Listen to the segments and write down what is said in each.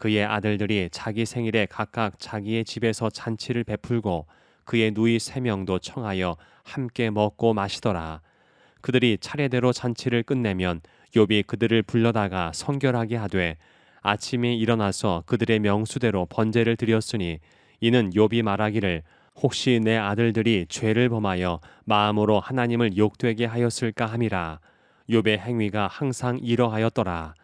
그의 아들들이 자기 생일에 각각 자기의 집에서 잔치를 베풀고 그의 누이 세 명도 청하여 함께 먹고 마시더라. 그들이 차례대로 잔치를 끝내면 욥이 그들을 불러다가 성결하게 하되 아침에 일어나서 그들의 명수대로 번제를 드렸으니 이는 욥이 말하기를 혹시 내 아들들이 죄를 범하여 마음으로 하나님을 욕되게 하였을까 함이라 욥의 행위가 항상 이러하였더라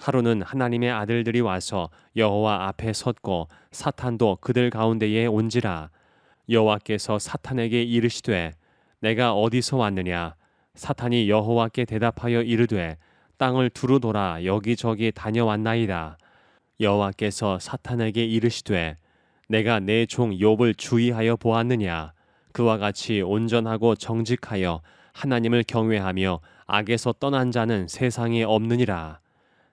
하루는 하나님의 아들들이 와서 여호와 앞에 섰고 사탄도 그들 가운데에 온지라. 여호와께서 사탄에게 이르시되 내가 어디서 왔느냐? 사탄이 여호와께 대답하여 이르되 땅을 두루 돌아 여기저기 다녀왔나이다. 여호와께서 사탄에게 이르시되 내가 내 종 욥을 주의하여 보았느냐? 그와 같이 온전하고 정직하여 하나님을 경외하며 악에서 떠난 자는 세상에 없느니라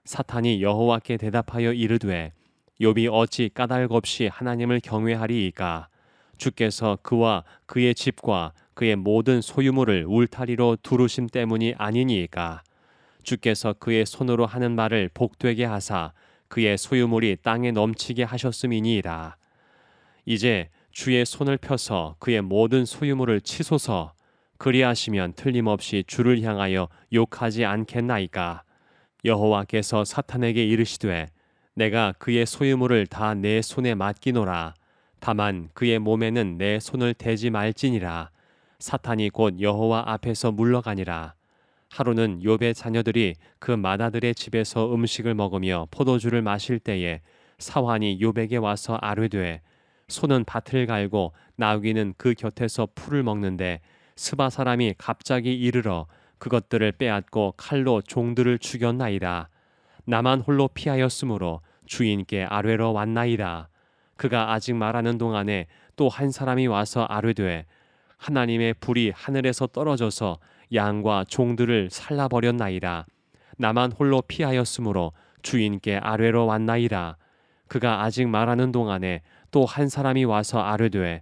사탄이 여호와께 대답하여 이르되 욥이 어찌 까닭 없이 하나님을 경외하리이까? 주께서 그와 그의 집과 그의 모든 소유물을 울타리로 두르심 때문이 아니니이까? 주께서 그의 손으로 하는 말을 복되게 하사 그의 소유물이 땅에 넘치게 하셨음이니이다 이제 주의 손을 펴서 그의 모든 소유물을 치소서. 그리하시면 틀림없이 주를 향하여 욕하지 않겠나이까 여호와께서 사탄에게 이르시되 내가 그의 소유물을 다 내 손에 맡기노라. 다만 그의 몸에는 내 손을 대지 말지니라. 사탄이 곧 여호와 앞에서 물러가니라. 하루는 욥의 자녀들이 그 마다들의 집에서 음식을 먹으며 포도주를 마실 때에 사환이 욥에게 와서 아뢰되 소는 밭을 갈고 나귀는 그 곁에서 풀을 먹는데 스바 사람이 갑자기 이르러 그것들을 빼앗고 칼로 종들을 죽였나이다. 나만 홀로 피하였으므로 주인께 아뢰러 왔나이다. 그가 아직 말하는 동안에 또 한 사람이 와서 아뢰되 하나님의 불이 하늘에서 떨어져서 양과 종들을 살라버렸나이다. 나만 홀로 피하였으므로 주인께 아뢰러 왔나이다. 그가 아직 말하는 동안에 또 한 사람이 와서 아뢰되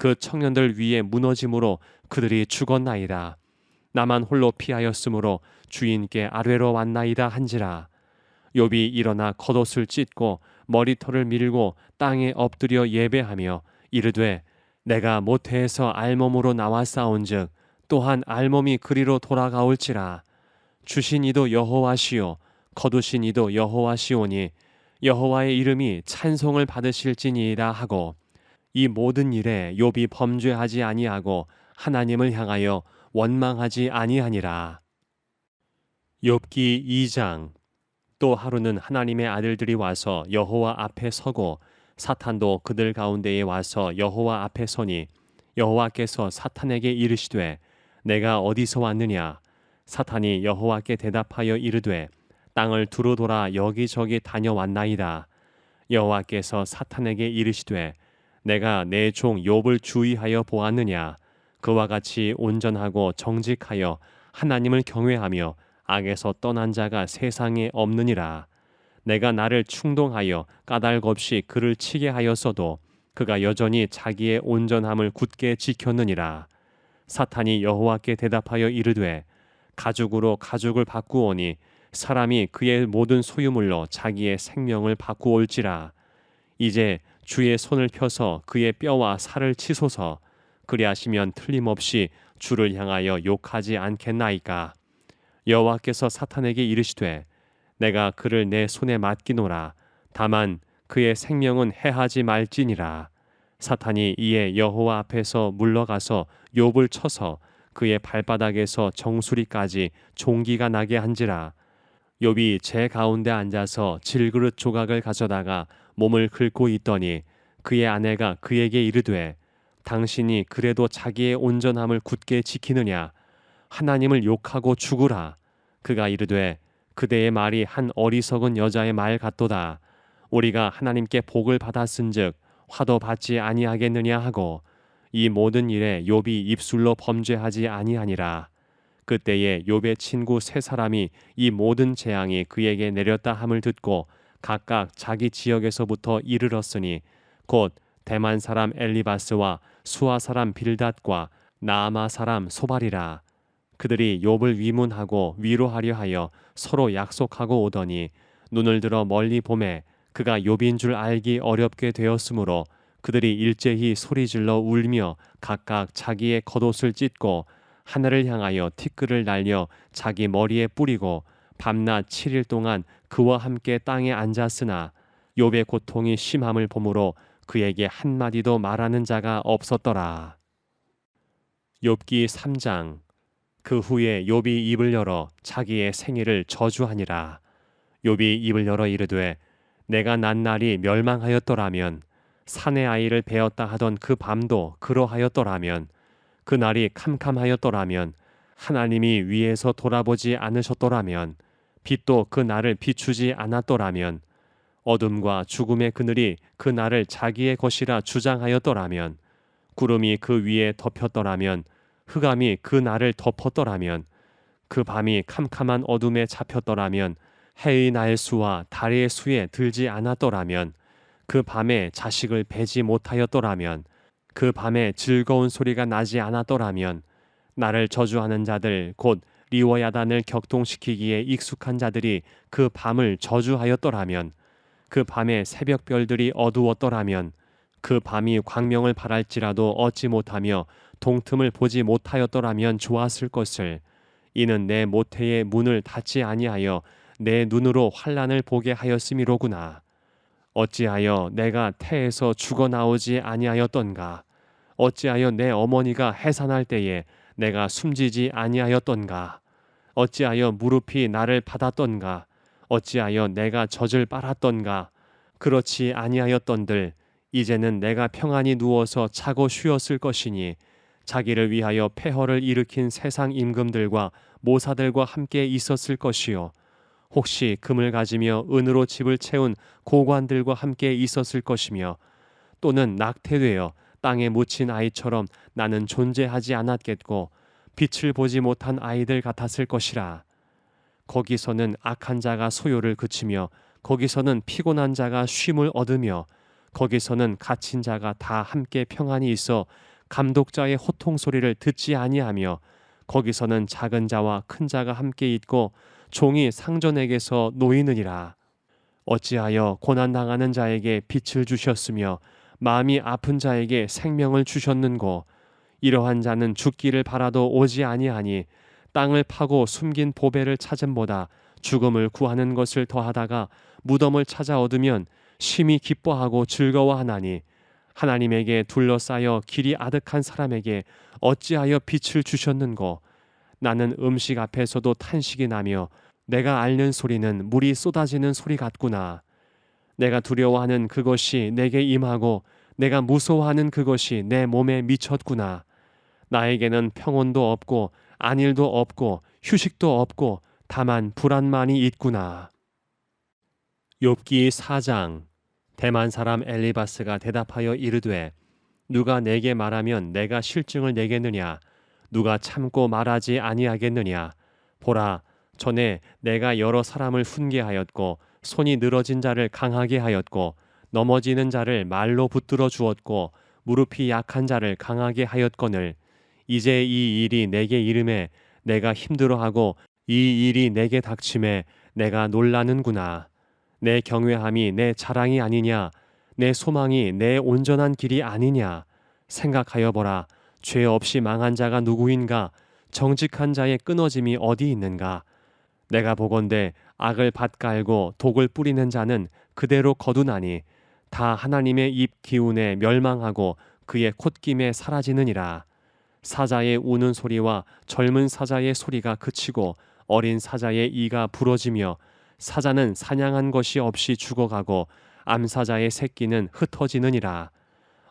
그 청년들 위에 무너짐으로 그들이 죽었나이다. 나만 홀로 피하였으므로 주인께 아뢰러 왔나이다 한지라. 욥이 일어나 겉옷을 찢고 머리털을 밀고 땅에 엎드려 예배하며 이르되 내가 모태에서 알몸으로 나와 싸운즉 또한 알몸이 그리로 돌아가올지라. 주신 이도 여호와시요 거두신 이도 여호와시오니 여호와의 이름이 찬송을 받으실지니이다 하고 이 모든 일에 욥이 범죄하지 아니하고 하나님을 향하여 원망하지 아니하니라. 욥기 2장. 또 하루는 하나님의 아들들이 와서 여호와 앞에 서고 사탄도 그들 가운데에 와서 여호와 앞에 서니 여호와께서 사탄에게 이르시되 내가 어디서 왔느냐? 사탄이 여호와께 대답하여 이르되 땅을 두루 돌아 여기저기 다녀왔나이다. 여호와께서 사탄에게 이르시되 내가 내 종 욥을 주의하여 보았느냐 그와 같이 온전하고 정직하여 하나님을 경외하며 악에서 떠난 자가 세상에 없느니라. 내가 나를 충동하여 까닭 없이 그를 치게 하였어도 그가 여전히 자기의 온전함을 굳게 지켰느니라. 사탄이 여호와께 대답하여 이르되 가죽으로 가죽을 바꾸오니 사람이 그의 모든 소유물로 자기의 생명을 바꾸올지라. 이제 주의 손을 펴서 그의 뼈와 살을 치소서. 그리하시면 틀림없이 주를 향하여 욕하지 않겠나이까. 여호와께서 사탄에게 이르시되 내가 그를 내 손에 맡기노라. 다만 그의 생명은 해하지 말지니라. 사탄이 이에 여호와 앞에서 물러가서 욥을 쳐서 그의 발바닥에서 정수리까지 종기가 나게 한지라. 욥이 제 가운데 앉아서 질그릇 조각을 가져다가 몸을 긁고 있더니 그의 아내가 그에게 이르되 당신이 그래도 자기의 온전함을 굳게 지키느냐? 하나님을 욕하고 죽으라. 그가 이르되 그대의 말이 한 어리석은 여자의 말 같도다. 우리가 하나님께 복을 받았은즉 화도 받지 아니하겠느냐 하고 이 모든 일에 욥이 입술로 범죄하지 아니하니라. 그때에 욥의 친구 세 사람이 이 모든 재앙이 그에게 내렸다 함을 듣고 각각 자기 지역에서부터 이르렀으니 곧 대만 사람 엘리바스와 수아 사람 빌닷과 나아마 사람 소발이라. 그들이 욥을 위문하고 위로하려 하여 서로 약속하고 오더니 눈을 들어 멀리 보매 그가 욥인 줄 알기 어렵게 되었으므로 그들이 일제히 소리질러 울며 각각 자기의 겉옷을 찢고 하늘을 향하여 티끌을 날려 자기 머리에 뿌리고 밤낮 7일 동안 그와 함께 땅에 앉았으나 욥의 고통이 심함을 보므로 그에게 한마디도 말하는 자가 없었더라. 욥기 3장 그 후에 욥이 입을 열어 자기의 생일을 저주하니라. 욥이 입을 열어 이르되 내가 난 날이 멸망하였더라면 산의 아이를 베었다 하던 그 밤도 그러하였더라면 그 날이 캄캄하였더라면 하나님이 위에서 돌아보지 않으셨더라면 빛도 그 날을 비추지 않았더라면 어둠과 죽음의 그늘이 그 날을 자기의 것이라 주장하였더라면 구름이 그 위에 덮였더라면 흑암이 그 날을 덮었더라면 그 밤이 캄캄한 어둠에 잡혔더라면 해의 날 수와 달의 수에 들지 않았더라면 그 밤에 자식을 베지 못하였더라면 그 밤에 즐거운 소리가 나지 않았더라면 나를 저주하는 자들 곧 리워야단을 격동시키기에 익숙한 자들이 그 밤을 저주하였더라면 그 밤에 새벽별들이 어두웠더라면 그 밤이 광명을 바랄지라도 얻지 못하며 동틈을 보지 못하였더라면 좋았을 것을. 이는 내 모태의 문을 닫지 아니하여 내 눈으로 환란을 보게 하였음이로구나. 어찌하여 내가 태에서 죽어 나오지 아니하였던가? 어찌하여 내 어머니가 해산할 때에 내가 숨지지 아니하였던가 어찌하여 무릎이 나를 받았던가? 어찌하여 내가 젖을 빨았던가? 그렇지 아니하였던들 이제는 내가 평안히 누워서 자고 쉬었을 것이니 자기를 위하여 폐허를 일으킨 세상 임금들과 모사들과 함께 있었을 것이요. 혹시 금을 가지며 은으로 집을 채운 고관들과 함께 있었을 것이며 또는 낙태되어 땅에 묻힌 아이처럼 나는 존재하지 않았겠고 빛을 보지 못한 아이들 같았을 것이라. 거기서는 악한 자가 소요를 그치며 거기서는 피곤한 자가 쉼을 얻으며 거기서는 갇힌 자가 다 함께 평안히 있어 감독자의 호통 소리를 듣지 아니하며 거기서는 작은 자와 큰 자가 함께 있고 종이 상전에게서 놓이느니라. 어찌하여 고난 당하는 자에게 빛을 주셨으며 마음이 아픈 자에게 생명을 주셨는고 이러한 자는 죽기를 바라도 오지 아니하니 땅을 파고 숨긴 보배를 찾음보다 죽음을 구하는 것을 더하다가 무덤을 찾아 얻으면 심히 기뻐하고 즐거워하나니 하나님에게 둘러싸여 길이 아득한 사람에게 어찌하여 빛을 주셨는고 나는 음식 앞에서도 탄식이 나며 내가 앓는 소리는 물이 쏟아지는 소리 같구나. 내가 두려워하는 그것이 내게 임하고 내가 무서워하는 그것이 내 몸에 미쳤구나. 나에게는 평온도 없고 안일도 없고 휴식도 없고 다만 불안만이 있구나. 욥기 4장. 대만 사람 엘리바스가 대답하여 이르되 누가 내게 말하면 내가 실증을 내겠느냐? 누가 참고 말하지 아니하겠느냐? 보라 전에 내가 여러 사람을 훈계하였고 손이 늘어진 자를 강하게 하였고 넘어지는 자를 말로 붙들어 주었고 무릎이 약한 자를 강하게 하였거늘 이제 이 일이 내게 이름에 내가 힘들어하고 이 일이 내게 닥침에 내가 놀라는구나. 내 경외함이 내 자랑이 아니냐? 내 소망이 내 온전한 길이 아니냐? 생각하여 보라. 죄 없이 망한 자가 누구인가? 정직한 자의 끊어짐이 어디 있는가? 내가 보건대 악을 밭갈고 독을 뿌리는 자는 그대로 거두나니 다 하나님의 입 기운에 멸망하고 그의 콧김에 사라지느니라. 사자의 우는 소리와 젊은 사자의 소리가 그치고 어린 사자의 이가 부러지며 사자는 사냥한 것이 없이 죽어가고 암사자의 새끼는 흩어지느니라.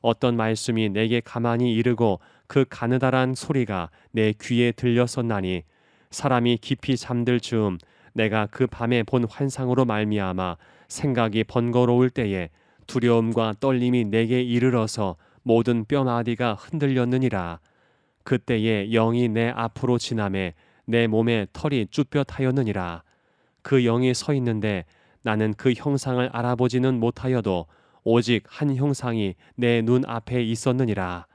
어떤 말씀이 내게 가만히 이르고 그 가느다란 소리가 내 귀에 들렸었나니 사람이 깊이 잠들 즈음 내가 그 밤에 본 환상으로 말미암아 생각이 번거로울 때에 두려움과 떨림이 내게 이르러서 모든 뼈마디가 흔들렸느니라. 그때에 영이 내 앞으로 지남에 내 몸에 털이 쭈뼛하였느니라. 그 영이 서 있는데 나는 그 형상을 알아보지는 못하여도 오직 한 형상이 내 눈 앞에 있었느니라.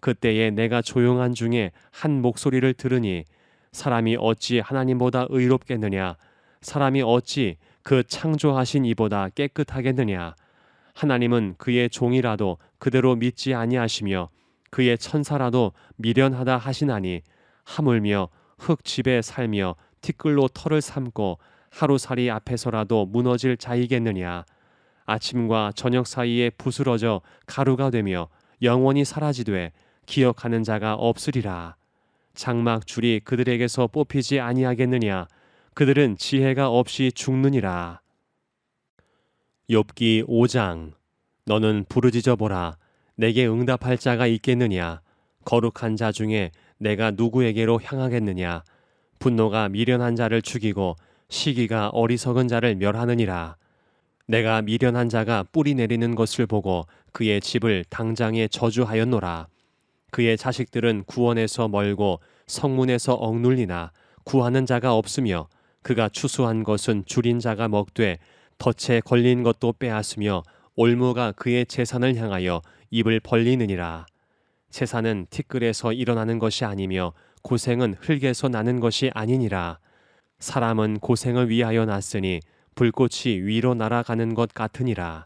그때에 내가 조용한 중에 한 목소리를 들으니 사람이 어찌 하나님보다 의롭겠느냐? 사람이 어찌 그 창조하신 이보다 깨끗하겠느냐? 하나님은 그의 종이라도 그대로 믿지 아니하시며 그의 천사라도 미련하다 하시나니 하물며 흙 집에 살며 티끌로 털을 삼고 하루살이 앞에서라도 무너질 자이겠느냐? 아침과 저녁 사이에 부스러져 가루가 되며 영원히 사라지되 기억하는 자가 없으리라. 장막 줄이 그들에게서 뽑히지 아니하겠느냐? 그들은 지혜가 없이 죽느니라. 욥기 5장 너는 부르짖어 보라 내게 응답할 자가 있겠느냐? 거룩한 자 중에 내가 누구에게로 향하겠느냐? 분노가 미련한 자를 죽이고 시기가 어리석은 자를 멸하느니라. 내가 미련한 자가 뿌리 내리는 것을 보고 그의 집을 당장에 저주하였노라. 그의 자식들은 구원에서 멀고 성문에서 억눌리나 구하는 자가 없으며 그가 추수한 것은 줄인 자가 먹되 덫에 걸린 것도 빼앗으며 올무가 그의 재산을 향하여 입을 벌리느니라. 재산은 티끌에서 일어나는 것이 아니며 고생은 흙에서 나는 것이 아니니라. 사람은 고생을 위하여 났으니 불꽃이 위로 날아가는 것 같으니라.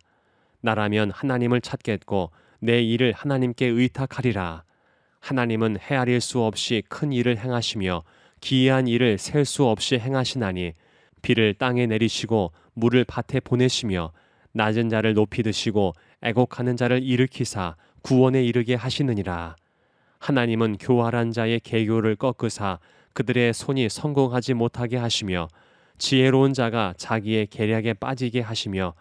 나라면 하나님을 찾겠고 내 일을 하나님께 의탁하리라. 하나님은 헤아릴 수 없이 큰 일을 행하시며 기이한 일을 셀 수 없이 행하시나니 비를 땅에 내리시고 물을 밭에 보내시며 낮은 자를 높이 드시고 애곡하는 자를 일으키사 구원에 이르게 하시느니라. 하나님은 교활한 자의 계교를 꺾으사 그들의 손이 성공하지 못하게 하시며 지혜로운 자가 자기의 계략에 빠지게 하시며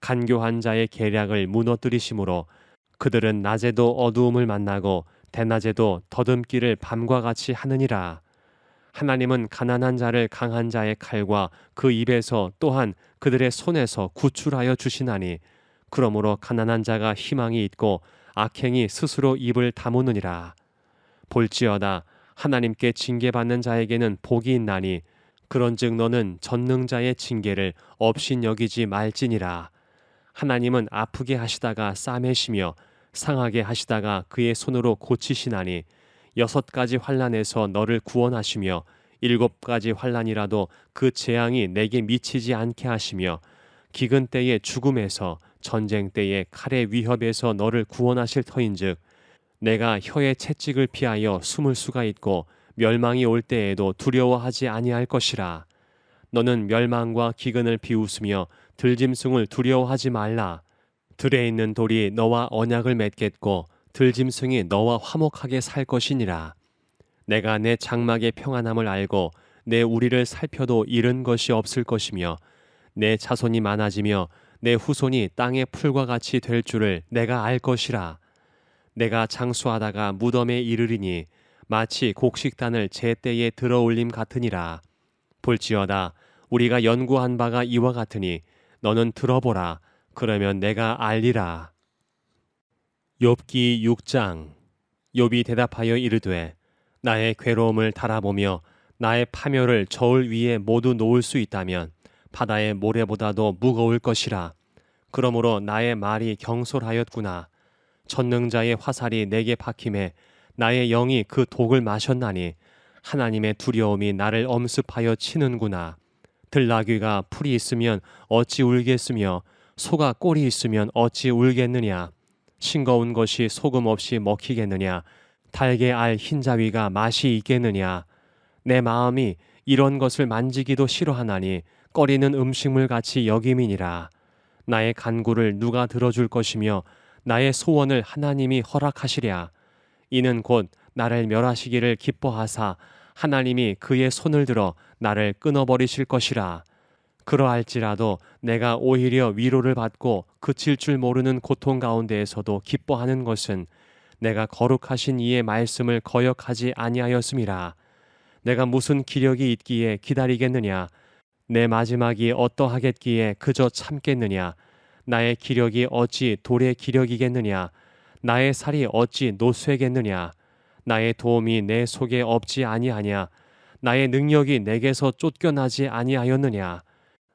간교한 자의 계략을 무너뜨리심으로 그들은 낮에도 어두움을 만나고 대낮에도 더듬기를 밤과 같이 하느니라. 하나님은 가난한 자를 강한 자의 칼과 그 입에서 또한 그들의 손에서 구출하여 주시나니 그러므로 가난한 자가 희망이 있고 악행이 스스로 입을 다무느니라. 볼지어다 하나님께 징계받는 자에게는 복이 있나니 그런즉 너는 전능자의 징계를 없인 여기지 말지니라. 하나님은 아프게 하시다가 싸매시며 상하게 하시다가 그의 손으로 고치시나니 여섯 가지 환란에서 너를 구원하시며 일곱 가지 환란이라도 그 재앙이 내게 미치지 않게 하시며 기근 때의 죽음에서 전쟁 때의 칼의 위협에서 너를 구원하실 터인즉 내가 혀의 채찍을 피하여 숨을 수가 있고 멸망이 올 때에도 두려워하지 아니할 것이라. 너는 멸망과 기근을 비웃으며 들짐승을 두려워하지 말라. 들에 있는 돌이 너와 언약을 맺겠고 들짐승이 너와 화목하게 살 것이니라. 내가 내 장막의 평안함을 알고 내 우리를 살펴도 잃은 것이 없을 것이며 내 자손이 많아지며 내 후손이 땅의 풀과 같이 될 줄을 내가 알 것이라. 내가 장수하다가 무덤에 이르리니 마치 곡식단을 제때에 들어올림 같으니라. 볼지어다 우리가 연구한 바가 이와 같으니 너는 들어보라. 그러면 내가 알리라. 욥기 6장 욥이 대답하여 이르되 나의 괴로움을 달아보며 나의 파멸을 저울 위에 모두 놓을 수 있다면 바다의 모래보다도 무거울 것이라. 그러므로 나의 말이 경솔하였구나. 전능자의 화살이 내게 박힘에 나의 영이 그 독을 마셨나니 하나님의 두려움이 나를 엄습하여 치는구나. 들나귀가 풀이 있으면 어찌 울겠으며 소가 꼴이 있으면 어찌 울겠느냐? 싱거운 것이 소금 없이 먹히겠느냐? 달게 알 흰자위가 맛이 있겠느냐? 내 마음이 이런 것을 만지기도 싫어하나니 꺼리는 음식물 같이 여김이니라. 나의 간구를 누가 들어줄 것이며 나의 소원을 하나님이 허락하시랴 이는 곧 나를 멸하시기를 기뻐하사 하나님이 그의 손을 들어 나를 끊어버리실 것이라 그러할지라도 내가 오히려 위로를 받고 그칠 줄 모르는 고통 가운데에서도 기뻐하는 것은 내가 거룩하신 이의 말씀을 거역하지 아니하였음이라. 내가 무슨 기력이 있기에 기다리겠느냐? 내 마지막이 어떠하겠기에 그저 참겠느냐? 나의 기력이 어찌 돌의 기력이겠느냐? 나의 살이 어찌 노쇠겠느냐? 나의 도움이 내 속에 없지 아니하냐? 나의 능력이 내게서 쫓겨나지 아니하였느냐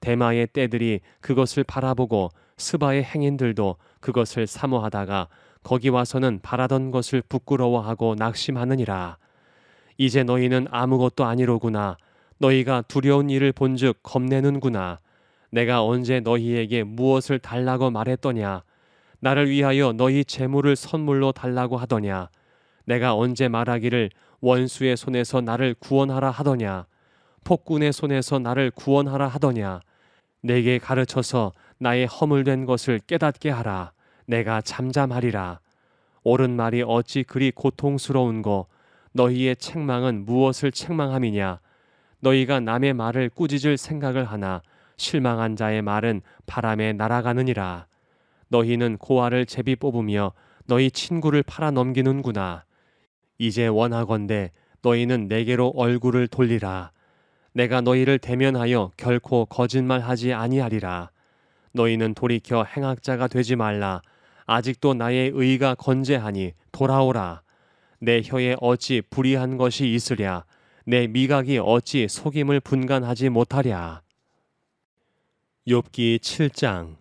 대마의 떼들이 그것을 바라보고 스바의 행인들도 그것을 사모하다가 거기 와서는 바라던 것을 부끄러워하고 낙심하느니라. 이제 너희는 아무것도 아니로구나. 너희가 두려운 일을 본즉 겁내는구나. 내가 언제 너희에게 무엇을 달라고 말했더냐? 나를 위하여 너희 재물을 선물로 달라고 하더냐? 내가 언제 말하기를 원수의 손에서 나를 구원하라 하더냐 폭군의 손에서 나를 구원하라 하더냐? 내게 가르쳐서 나의 허물된 것을 깨닫게 하라. 내가 잠잠하리라. 옳은 말이 어찌 그리 고통스러운고 너희의 책망은 무엇을 책망함이냐? 너희가 남의 말을 꾸짖을 생각을 하나? 실망한 자의 말은 바람에 날아가느니라. 너희는 고아를 제비 뽑으며 너희 친구를 팔아 넘기는구나. 이제 원하건대 너희는 내게로 얼굴을 돌리라 내가 너희를 대면하여 결코 거짓말하지 아니하리라. 너희는 돌이켜 행악자가 되지 말라. 아직도 나의 의가 건재하니 돌아오라. 내 혀에 어찌 불의한 것이 있으랴? 내 미각이 어찌 속임을 분간하지 못하랴? 욥기 7장.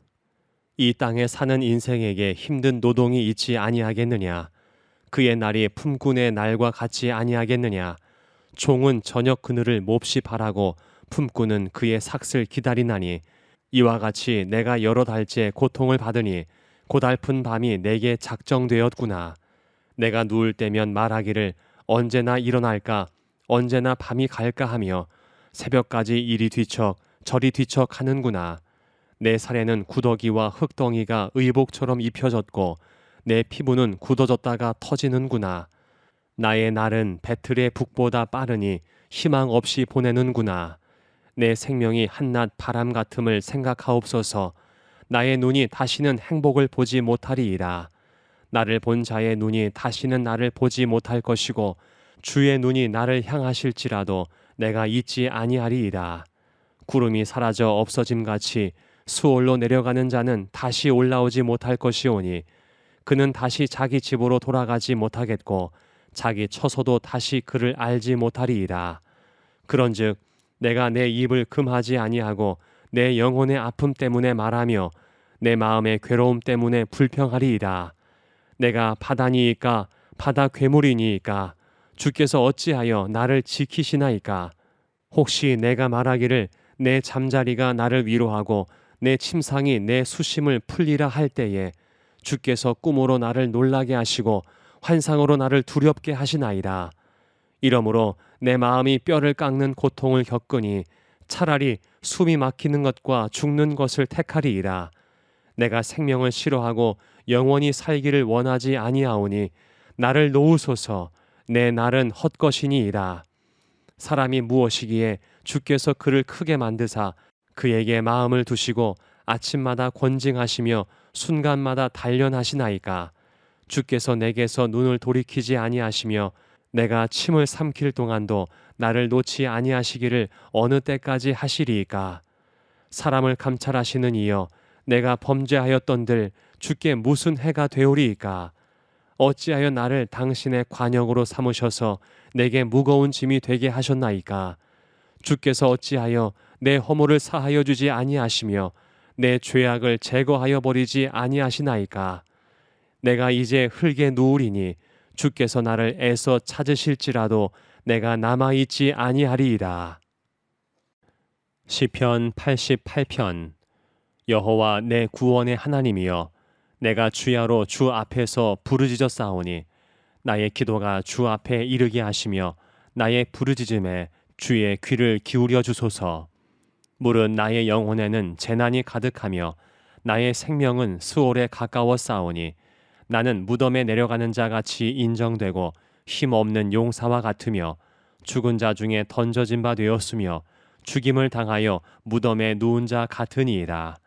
이 땅에 사는 인생에게 힘든 노동이 있지 아니하겠느냐? 그의 날이 품꾼의 날과 같이 아니하겠느냐 종은 저녁 그늘을 몹시 바라고 품꾼은 그의 삭슬 기다리나니 이와 같이 내가 여러 달째 고통을 받으니 고달픈 밤이 내게 작정되었구나. 내가 누울 때면 말하기를 언제나 일어날까 언제나 밤이 갈까 하며 새벽까지 이리 뒤척 저리 뒤척 하는구나. 내 살에는 구더기와 흙덩이가 의복처럼 입혀졌고 내 피부는 굳어졌다가 터지는구나 나의 날은 배틀의 북보다 빠르니 희망 없이 보내는구나. 내 생명이 한낱 바람 같음을 생각하옵소서. 나의 눈이 다시는 행복을 보지 못하리이다 나를 본 자의 눈이 다시는 나를 보지 못할 것이고 주의 눈이 나를 향하실지라도 내가 잊지 아니하리이다. 구름이 사라져 없어짐 같이 수월로 내려가는 자는 다시 올라오지 못할 것이오니 그는 다시 자기 집으로 돌아가지 못하겠고 자기 처소도 다시 그를 알지 못하리이다. 그런즉 내가 내 입을 금하지 아니하고 내 영혼의 아픔 때문에 말하며 내 마음의 괴로움 때문에 불평하리이다. 내가 바다니이까 바다 괴물이니이까 주께서 어찌하여 나를 지키시나이까 혹시 내가 말하기를 내 잠자리가 나를 위로하고 내 침상이 내 수심을 풀리라 할 때에 주께서 꿈으로 나를 놀라게 하시고 환상으로 나를 두렵게 하시나이다. 이러므로 내 마음이 뼈를 깎는 고통을 겪으니 차라리 숨이 막히는 것과 죽는 것을 택하리이다. 내가 생명을 싫어하고 영원히 살기를 원하지 아니하오니 나를 놓으소서 내 날은 헛것이니이다. 사람이 무엇이기에 주께서 그를 크게 만드사 그에게 마음을 두시고 아침마다 권징하시며 순간마다 단련하시나이까 주께서 내게서 눈을 돌이키지 아니하시며 내가 침을 삼킬 동안도 나를 놓지 아니하시기를 어느 때까지 하시리이까? 사람을 감찰하시는 이여 내가 범죄하였던들 주께 무슨 해가 되오리이까? 어찌하여 나를 당신의 관역으로 삼으셔서 내게 무거운 짐이 되게 하셨나이까? 주께서 어찌하여 내 허물을 사하여 주지 아니하시며 내 죄악을 제거하여 버리지 아니하시나이까 내가 이제 흙에 누우리니 주께서 나를 애써 찾으실지라도 내가 남아 있지 아니하리이다. 시편 88편 여호와 내 구원의 하나님이여 내가 주야로 주 앞에서 부르짖어 싸우니 나의 기도가 주 앞에 이르게 하시며 나의 부르짖음에 주의 귀를 기울여 주소서 물은 나의 영혼에는 재난이 가득하며 나의 생명은 수월에 가까워 싸우니 나는 무덤에 내려가는 자 같이 인정되고 힘없는 용사와 같으며 죽은 자 중에 던져진 바 되었으며 죽임을 당하여 무덤에 누운 자 같으니이다.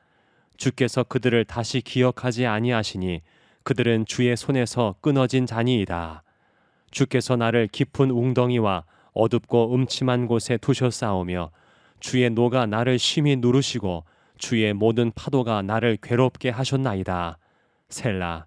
주께서 그들을 다시 기억하지 아니하시니 그들은 주의 손에서 끊어진 자니이다. 주께서 나를 깊은 웅덩이와 어둡고 음침한 곳에 두셨사오며 주의 노가 나를 심히 누르시고 주의 모든 파도가 나를 괴롭게 하셨나이다. 셀라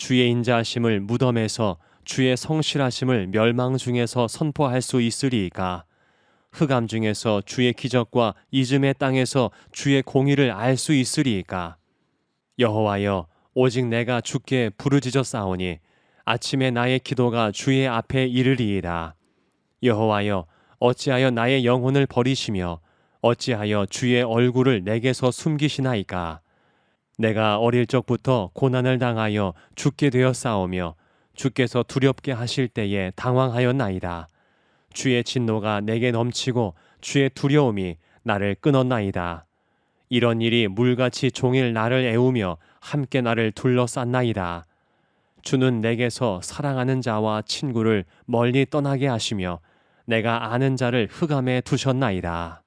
주의 인자하심을 무덤에서 주의 성실하심을 멸망 중에서 선포할 수 있으리이까? 흑암 중에서 주의 기적과 이즘의 땅에서 주의 공의를 알 수 있으리이까? 여호와여 오직 내가 주께 부르짖어 싸우니 아침에 나의 기도가 주의 앞에 이르리이다. 여호와여 어찌하여 나의 영혼을 버리시며 어찌하여 주의 얼굴을 내게서 숨기시나이까? 내가 어릴 적부터 고난을 당하여 죽게 되었사오며 주께서 두렵게 하실 때에 당황하였나이다. 주의 진노가 내게 넘치고 주의 두려움이 나를 끊었나이다. 이런 일이 물같이 종일 나를 애우며 함께 나를 둘러쌌나이다. 주는 내게서 사랑하는 자와 친구를 멀리 떠나게 하시며 내가 아는 자를 흑암에 두셨나이다.